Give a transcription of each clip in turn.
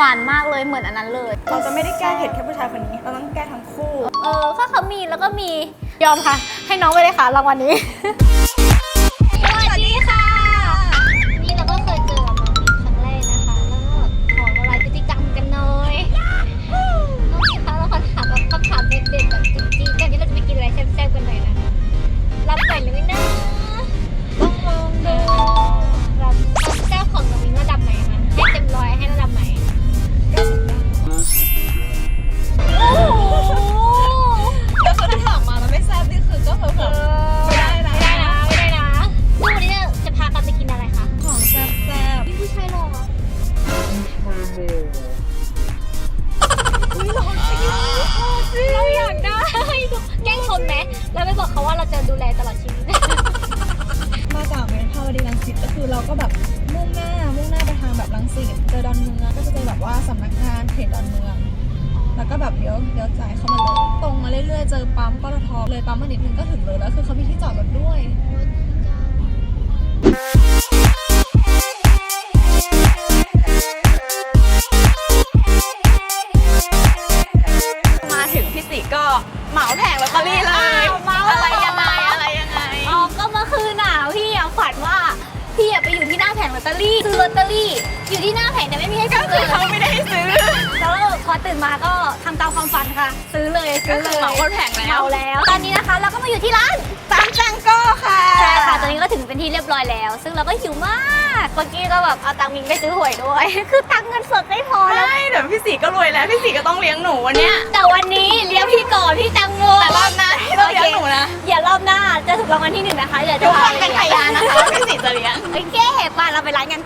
หวานมากเลยเหมือนอันนั้นเลย เราจะไม่ได้แก้เผ็ดแค่ผู้ชายคนนี้ เราต้องแก้ทั้งคู่ เออก็เขามีแล้วก็มียอมค่ะ ให้น้องไปเลยค่ะรางวัลนี้ แกล้งชนไหมแล้วไปบอกเขาว่าเราจะดูแลตลอดชีวิต มาจากเมนทาวดีรังสิตก็คือเราก็แบบมุ่งหน้ามุ่งหน้าไปทางแบบรังสิตเจอดอนเมืองก็จะเจอแบบว่าสำนักงานเขตดอนเมือง แล้วก็แบบเลี้ยวเลี้ยวใจายเข้ามาเลยตรงมาเรื่อยๆเจอปั๊มปตทเลยปั๊มมานิดนึงก็ถึงเลยแล้วคือเขามีที่จอดรถด้วย มาถึงพี่สิก็ เหมาแผงลอตเตอรี่เลย อ้าวเหมา อะไรยังไงอะไรยังไง อ๋อก็เมื่อคืนน่ะพี่อะฝันว่าพี่อะไปอยู่ที่หน้าแผงลอตเตอรี่ซื้อลอตเตอรี่ อยู่ที่หน้าแผงแต่ไม่มีให้ก็ซื้อคือเขาไม่ได้ให้ซื้อ แล้วพอตื่นมาก็ทำตามความฝันค่ะ ซื้อเลยซื้ก็อเลคือยเหมาหมดแผงแล้ว เหมาแล้ว ตอนนี้นะคะเราก็มาอยู่ที่ร้านตามจังก็ค่ะ ใช่ค่ะตอนนี้ก็ถึงเป็นที่เรียบร้อยแล้ว ซึ่งเราก็หิวมาก เมื่อกี้ก็แบบเอาตังค์มิงไปซื้อหวยด้วย คือตังค์เงินสดไม่พอแล้วใช่เดี๋ยวพี่สีก็รวยแล้ว พี่สีก็ต้องเลี้ยงหนูวันเนี้ย แต่วันนี้เลี้ยงพี่ก่อนพี่ตังโมแต่รอบหน้าพี่ต้องเลี้ยงหนูนะอย่ารอบหน้าจะถูกรางวัลที่หนึ่งนะคะเดี๋ยวจะทุกคนพาเป็นพยานนะคะว่าพี่สีจะเลี้ยง โอเคป่ะเราไปร้านกัน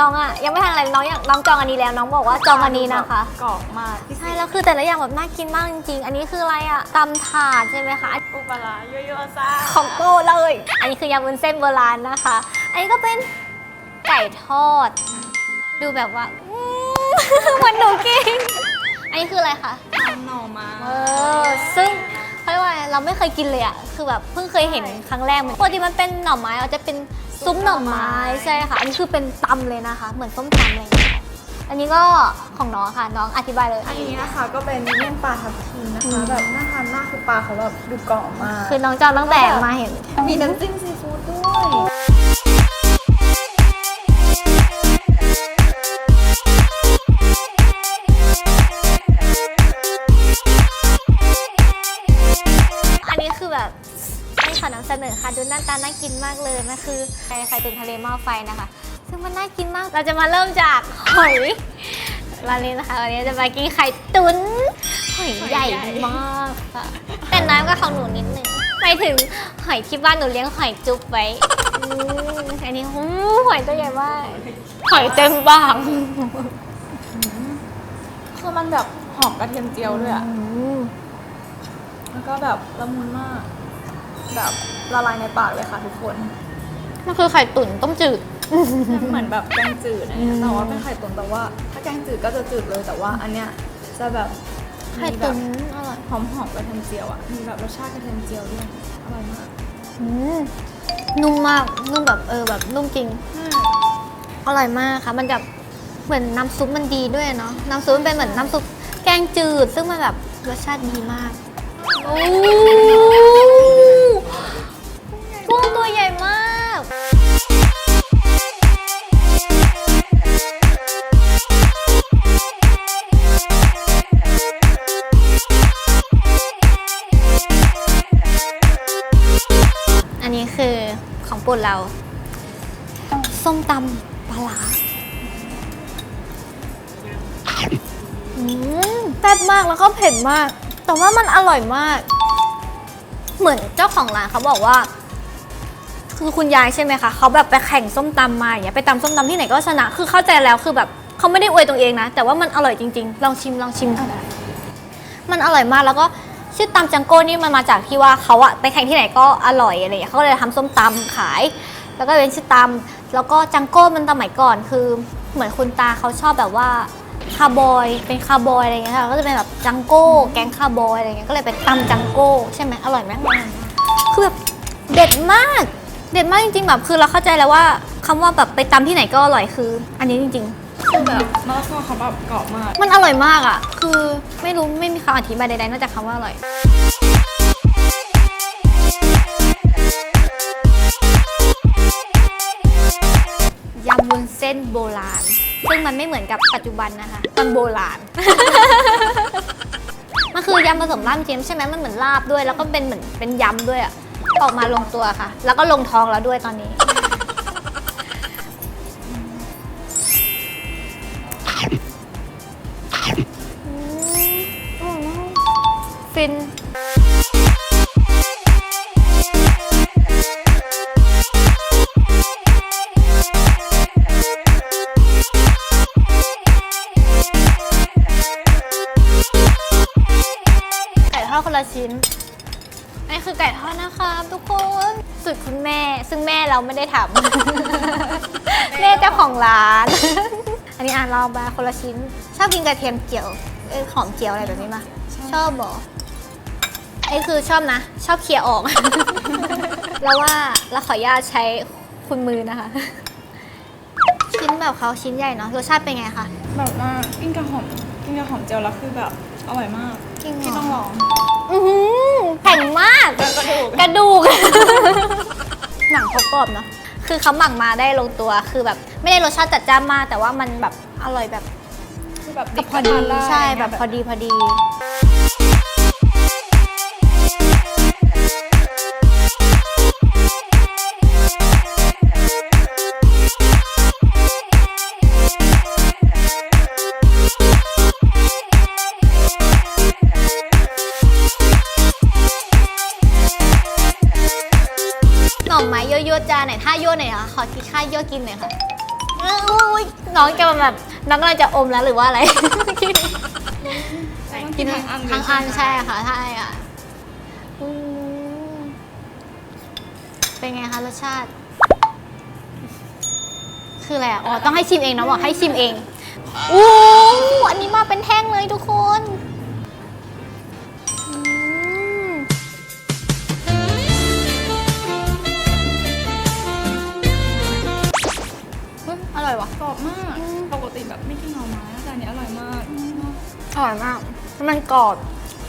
น้องอะยังไม่ทันอะไรน้องอยากน้องจองอันนี้แล้วน้องบอกว่าจองอันนี้นะคะกรอบมากพี่ใช่แล้วคือแต่ละอย่างแบบน่ากินมากจริงๆ อันนี้คืออะไรอะตำถาดใช่ไหมคะปูปลาร้าโยโย่ซ่าของโปรดเลย อันนี้คือยำวุ้นเส้นโบราณนะคะ อันนี้ก็เป็นไก่ทอด ดูแบบว่าอืมเหมือนหนูกินอันนี้คืออะไรคะทำหน่อมาเออซึ่งเขาเรียกว่าอะไรเราไม่เคยกินเลยอะคือแบบเพิ่งเคยเห็นครั้งแรกเหมือนปกติมันเป็นหน่อไม้อาจจะเป็น ซุ้มหน่อไม้ใช่ค่ะ อันนี้คือเป็นตำเลยนะคะ เหมือนส้มตำอะไรอย่างเงี้ยอันนี้ก็ของน้องค่ะน้องอธิบายเลย อันนี้นะคะก็เป็นเมี่ยงปลาทับทิมนะคะ แบบน่าทานมากคือปลาเขาแบบดูกรอบมากคือน้องจองตั้งแต่มาเห็น มีน้ำจิ้มซีฟู้ดด้วย เสนอค่ะดูหน้าตาน่ากินมากเลยมันคือไข่ไข่ตุ๋นทะเลหม้อไฟนะคะ ซึ่งมันน่ากินมากเราจะมาเริ่มจากหอยร้านนี้นะคะวันนี้จะมากินไข่ตุ๋นหอยใหญ่มากค่ะแต่น้อยกว่าของหนูนิดนึงหมายถึงหอยที่บ้านหนูเลี้ยงหอยจุ๊บไว้อืมอันนี้หูหอยตัวใหญ่มากหอยเต็มบางคือมันแบบหอมกระเทียมเจียวด้วยอะอืมแล้วก็แบบละมุนมาก แบบละลายในปากเลยค่ะทุกคนมันคือไข่ตุ๋นต้มจืดเหมือนแบบแกงจืดอะไรเงี้ยแต่ว่าเป็นไข่ตุ๋นแต่ว่า ถ้าแกงจืดก็จะจืดเลยแต่ว่าอันเนี้ยจะแบบไข่มีแบตุ๋บนอร่อยหอมหอมๆกระเทียมเจียวอะมีแบบรสชาติกระเทียมเจียวด้วยอร่อยมากอืมนุ่มมากนุ่มแบบเออแบบนุ่มจริงอร่อยมากค่ะ มันแบบเหมือนน้ำซุปมันดีด้วยเนาะน้ำซุปมันเป็นเหมือนน้ำซุปแกงจืด ซึ่งมันแบบรสชาติดีมากโอ้ ของโปุ่นเรา ส้มตำปลาร้าอืมแซ่บมากแล้วก็เผ็ดมาก แต่ว่ามันอร่อยมาก เหมือนเจ้าของร้านเขาบอกว่า คือคุณยายใช่ไหมคะเขาแบบไปแข่งส้มตำมาอย่างเงี้ยไปตำส้มตำที่ไหนก็ชนะ คือเข้าใจแล้วคือแบบเขาไม่ได้อวยตัวเองนะ แต่ว่ามันอร่อยจริง ๆ ลองชิมลองชิมมันอร่อยมากแล้วก็ ชื่อตำจังโก้นี่มันมาจากที่ว่าเขาอะไปแข่งที่ไหนก็อร่อยอะไรอย่างเงี้ยเขาก็เลยทำส้มตำขาย แล้วก็เป็นชื่อตำแล้วก็จังโก้มันสมัยก่อนคือ เหมือนคุณตาเขาชอบแบบว่าคาร์บอยเป็นคาร์บอยอะไรอย่างเงี้ยค่ะก็จะเป็นแบบจังโก้แก๊งคาร์บอยอะไรเงี้ยก็เลยเป็นตำจังโก้ใช่ไหมอร่อยไหมคือแบบเด็ดมาก เด็ดมากจริงๆแบบคือเราเข้าใจแล้วว่าคำว่าแบบไปตำที่ไหนก็อร่อยคือ อันนี้จริง ๆ คือแบบมะละกอเขาแบบกรอบมาก มันอร่อยมากอะ คือไม่รู้ไม่มีคำอธิบายใดๆนอกจากคำว่าอร่อย ยำวุ้นเส้นโบราณ ซึ่งมันไม่เหมือนกับปัจจุบันนะคะมันโบราณ มันคือยำผสมลาบเทียมใช่ไหมมันเหมือนลาบด้วย แล้วก็เป็นเหมือนเป็นยำด้วยอะ ออกมาลงตัวค่ะ แล้วก็ลงท้องแล้วด้วยตอนนี้ ฟินไก่ทอดคนละชิ้นอันนี้คือไก่ทอดนะคะทุกคนสุดคุณแม่ ซึ่งแม่เราไม่ได้ทำแม่เจ้าของร้าน อันนี้อ่านเราบาคนละชิ้น ชอบกินกระเทียมเจียวเอ้ยหอมเจียวอะไรแบบนี้มาชอบเหรอ ไอ้คือชอบนะ ชอบเคลียร์ออก แล้วว่าเราขออนุญาตใช้คุณมือนะคะ ชิ้นแบบเขาชิ้นใหญ่เนาะรสชาติเป็นไงคะ แบบว่ากินกับหอมกินกับหอมเจียวแล้วคือแบบอร่อยมากจริงเหรอ ที่ต้องลองอือหือแข็งมาก แล้วกระดูกกระดูก หนังเขากรอบเนาะคือเขาหมักมาได้ลงตัวคือแบบ ไม่ได้รสชาติจัดจ้านมากแต่ว่ามันแบบอร่อยแบบ คือแบบกับพอดีทานไใช่แบบพอดีพอดีห อกินหน่อยค่ะอุ้ยน้องแกแบบน้องกำลังจะอมแล้วหรือว่าอะไร กินทั้งอันทั้งอันใช่ค่ะใช่อะอืมเป็นไงคะรสชาติ คืออะไรอะอ๋อต้องให้ชิมเองนะบอกให้ชิมเองอู้อันนี้มาเป็นแท่งเลยทุกคน อร่อยว่ะกรอบมาก ปกติแบบไม่กินหน่อไม้แต่อันนี้อร่อยมากอร่อยมาก มันกรอบ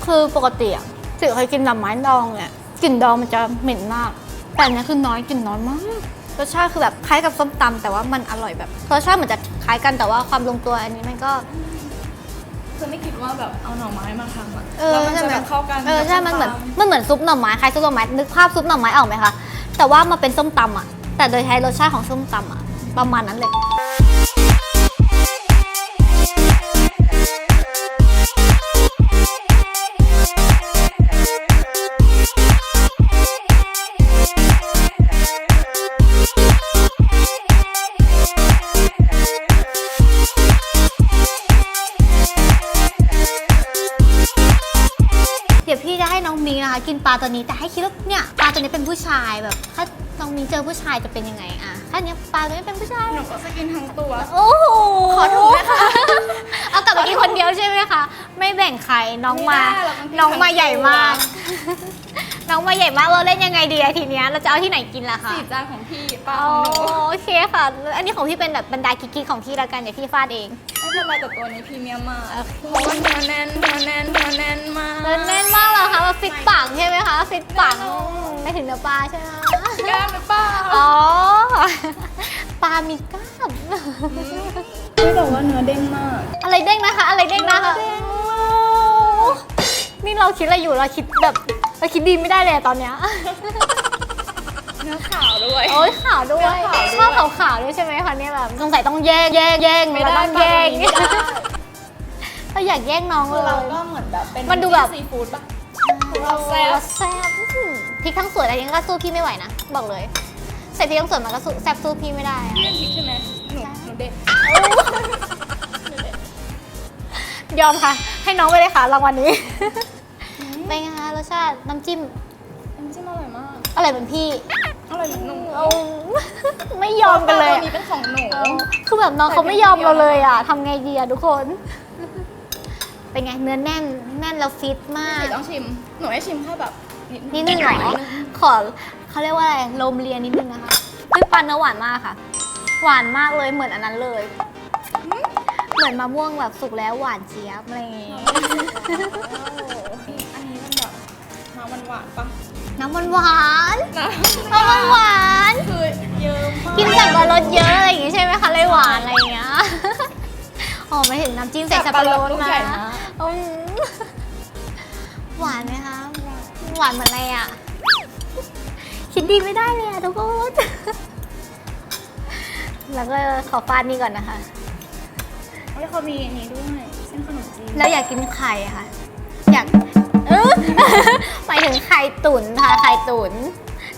คือปกติอะสิเคยกินหน่อไม้ดองเนี่ยกลิ่นดองมันจะเหม็นมาก แต่อันเนี้ยคือน้อยกลิ่นน้อยมาก รสชาติคือแบบคล้ายกับส้มตำแต่ว่ามันอร่อยแบบรสชาติเหมือนจะคล้ายกันแต่ว่าความลงตัวอันนี้มันก็คือไม่คิดว่าแบบเอาหน่อไม้มาทำอะเออแล้วมันใช่จะไหมแบบเข้ากันเออใช่ มันเหมือนกับส้ตำมันเหมือนซุปหน่อไม้คล้ายซุปหน่อไม้นึกภาพซุปหน่อไม้ออกไหมคะแต่ว่ามาเป็นส้มตำอะแต่โดยใช้รสชาติของส้มตำอะ ประมาณนั้นเลยเดี๋ยวพี่จะให้น้องมิงนะคะ กินปลาตัวนี้แต่ให้คิดว่าเนี่ยปลาตัวนี้เป็นผู้ชายแบบถ้า น้องมิงเจอผู้ชายจะเป็นยังไงอะถ้าเนี้ยปลาตัวนี้เป็นผู้ชาย หนูก็จะกินทั้งตัว โอ้โหขอถูกไหมคะ เอากลับไปกินคนเดียวใช่ไหมคะ ไม่แบ่งใครน้องมา ไม่ได้เราต้องกินน้องมาทั้งใหญ่มากตัว น้องมาใหญ่มากเราเล่นยังไงดีอะทีเนี้ยเราจะเอาที่ไหนกินล่ะคะ สี่จานของพี่ปลาอ๋ขอองหนูโอเคค่ะ อันนี้ของพี่เป็นแบบบรรดากิ๊กๆของพี่แล้วกันเดี๋ยวพี่ฟาดเอง ไม่เป็นไรแต่ตัวนี้พรีเมียมมากเพราะว่าเนื้อแน่นเนื้อแน่นเนื้อแน่นมากเล่นแน่นมากเหรอคะมาฟิตปังใช่ไหมคะฟิตปังไม่ถึงเนื้อปลาใช่ไหมกล้ามหรือเปล่าอ๋อปลามีกล้ามไม่แต่ว่าเนื้อเด้งมาก อะไรเด้งนะคะ อะไรเด้งนะคะเด้งนี่เราคิดอะไรอยู่เราคิดแบบ เราคิดดีไม่ได้เลยอะตอนเนี้ย เนื้อขาวด้วย โอ้ยขาวด้วยขาวด้วย ชอบขาวขาวๆด้วยใช่ไหมคะเนี่ยแบบสงสัยต้องแย่งแย่งแย่งไม่เราได้ต้องแย่งไม่ได้ เราอยากแย่งน้องเลคือย เราก็เหมือนแบบเป็นมันดูแบบ ซีฟู้ดปะเราเราแซ่บเราแซ่บอื้อหือพริกทั้งสวนอะไรยังก็สู้พี่ไม่ไหวนะ บอกเลย ใส่พริกทั้งสวนมันก็สู้แซ่บสู้พี่ไม่ได้อะเป็นพริกใช่ไหมหนูหนูเด็ดยอมค่ะ ให้น้องไปเลยค่ะรางวัลนี้เป็นไงคะ สชาติน้ำจิ้มน้ำจิ้มอร่อยมากอะไรเหมือนพี่ อร่อยเหมือนหนูเอาไม่ยอมกันเลยตัวอะนี้เป็นของหนู คือแบบน้องเขาไม่ยอมเราเลยอะทำไงดีอะทุกคน เป็นไงเนื้อแน่นแน่นแล้วฟิตมากสีต้องชิม หนูให้ชิมแค่แบบนิดนิดนึงเหรอขอเขาเรียกว่าอะไรลมเรียนนิดนึงนะคะคือปันเนื้อหวานมากค่ะ หวานมากเลยเหมือนอันนั้นเลยเหมือนมะม่วงแบบสุกแล้วหวานเจี๊ยบอะไรอย่างงี้อั หวานปะน้ำมันหวานน้น้ำมันหวานำคือเยอะมากกินสับปะรดเยอะอะไรอย่างงี้ใช่ไหมคะเลยหวานอะไรอย่างเงี้ย อ๋อไม่เห็นน้ำจิ้มใส่สับปะรดลูกมาใหญ่นะอืมหวานไหมคะ หวานเหมือนอะไรอะ คิดดีไม่ได้เลยอะทุกคนแล้วก็ขอฟาดนี่ก่อนนะคะ แล้วเขามีอันนี้ด้วยเส้นขนมจีนแล้วอยากกินไข่อะค่ะอยาก เออ หมายถึงไข่ตุ๋นค่ะไข่ตุ๋น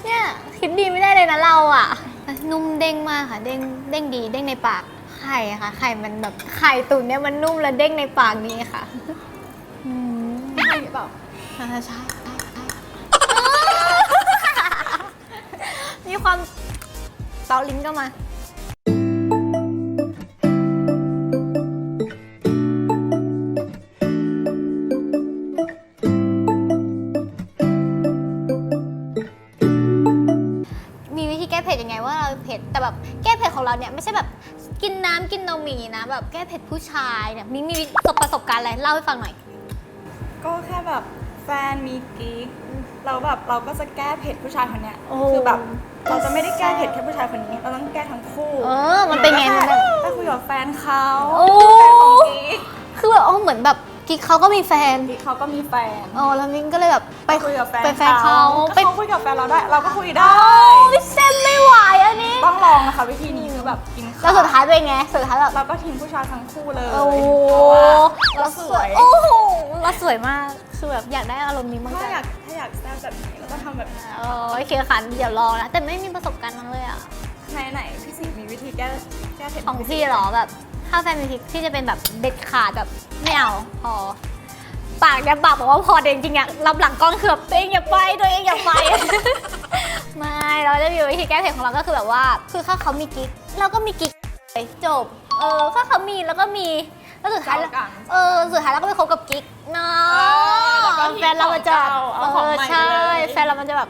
เนี่ยคิดดีไม่ได้เลยนะเราอะ นุ่มเด้งมากค่ะ เด้งเด้งดีเด้งในปากไข่ค่ะ ไข่มันแบบไข่ตุ๋นเนี่ยมันนุ่มและเด้งในปากนี้ค่ะอืมใช่หรือเปล่าใช่ใช่ใช่ใช่มีความเตาลิ้นก็มา ของเราเนี่ยไม่ใช่แบบกินน้ำกินนมอย่างงี้นะแบบแก้เผ็ดผู้ชายเนี่ยมีมีประสบการณ์อะไรเล่าให้ฟังหน่อย ก็แค่แบบแฟนมีกิ๊กเราแบบเราก็จะแก้เผ็ดผู้ชายคนเนี้ยโอ้ คือแบบเราจะไม่ได้แก้เผ็ดแค่ผู้ชายคนนี้ เราต้องแก้ทั้งคู่เออ มันเป็นไงมันเป็นไปคุยกับแฟนเขาโอ้ แฟนของกิ๊กคือแบบอ๋อเหมือนแบบกิ๊กเขาก็มีแฟนกิ๊กเขาก็มีแฟนอ๋อแล้วมิ้นก็เลยแบบไปไปคุยกับแฟนไปแฟนเขาก็ไปเขาคุยกับแฟนเราได้ เราก็คุยได้ โอ้ยเส้นไม่ไหวอันนี้ ต้องลองนะคะวิธีนี้ คือแบบกินข้าวแล้วสุดท้ายเป็นไง สุดท้ายแบบเราก็ทิ้งผู้ชายทั้งคู่เลยโอ้โหเพราะว่าเราสวย โอ้โหเราสวยมาก คือแบบอยากได้อารมณ์นี้มากถ้าอยากถ้าอยากแซ่บแบบนี้เราก็ทำแบบนี้โอเคค่ะเดี๋ยวลองนะแต่ไม่มีประสบการณ์นั้นเลยอะไหนไหนๆพี่สิมีวิธีแก้แก้เผ็ดของพี่เหรอแบบ ถ้าแฟนมีพริกพี่จะเป็นแบบเด็ดขาดแบบไม่เอาพอ ปากเนี่ยปากบอกว่าพอเด็จริงๆอะรับหลังกล้องคือแบบตัวเองอย่าไปตัวเองอย่าไป ไม่เราจะมีวิธีแก้เผ็ดของเราก็คือแบบว่า คือถ้าเขามีกิ๊กเราก็มีกิ๊กเลยจบ เออถ้าเขามีแล้วก็มีแล้วสุดท้ายเจ้ากันเออสุดท้ายเราก็ไปคบกับกิ๊กเนาเออแล้วก็ะทิ้งแฟนเรามันจะของเก่าเอาของเออใหม่ไปใช่เลยแฟนเรามันจะแบบ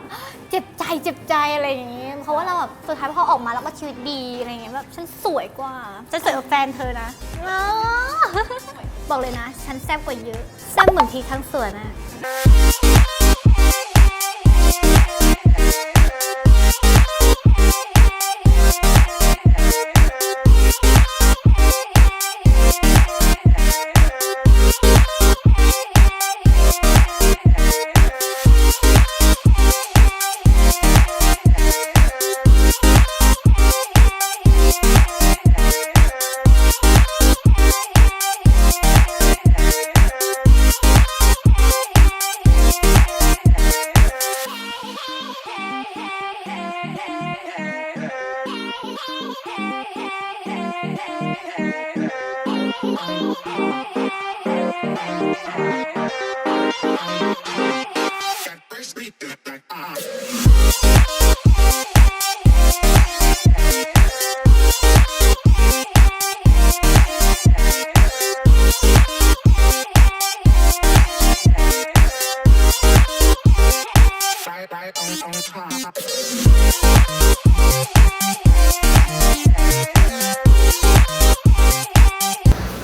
เจ็บใจเจ็บใจอะไรอย่างงี้เพราะว่าเราแบบสุดท้ายพอออกมาเราก็ชีวิตดีอะไรอย่างเงี้ยแบบฉันสวยกว่าฉันสวยกว่าแฟนเธอนะเนาะ บอกเลยนะฉันแซ่บกว่าเยอะแซ่บเหมือนทีทั้งสวนอะ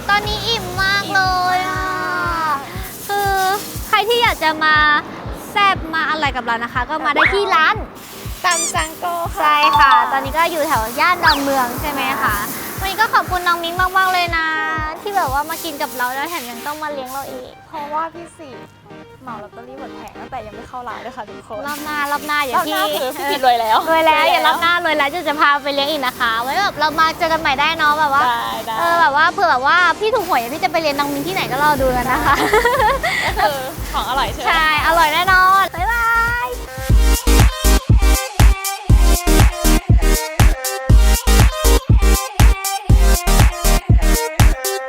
ตอนนี้อิ่มมากเลยอะคือใครที่อยากจะมาแซบมาอะไรกับเรานะคะ ก็มาได้ที่ร้านซัมจังโกค่ะใช่ค่ะ ตอนนี้ก็อยู่แถวย่านดอนเมืองใช่ไหมคะวันนี้ก็ขอบคุณน้องมิ้งมากๆเลยนะ ที่แบบว่ามากินกับเราแล้วแถมยังต้องมาเลี้ยงเราอีก เพราะว่าพี่สิ เหมาลอตเตอรี่หมดแผงตั้งแต่ยังไม่เข้าร้านเลยค่ะทุกคน รอบหน้ารอบหน้าอย่ารอบพี่หน้าคือพี่ผิดรวยแล้วรวยแล้วอย่ารอบหน้ารวยแล้วจะจะพาไปเลี้ยงอีกนะคะ ไว้แบบเรามาเจอกันใหม่ได้เนาะแบบว่า ได้ได้เออแบบว่าเผื่อแบบว่าพี่ถูกหวยพี่จะไปเรียนน้องมิ้งที่ไหนก็รอดูกันนะคะ ก็คือของอร่อยใช่ไหม ใช่ อร่อยแน่นอน บ๊ายบาย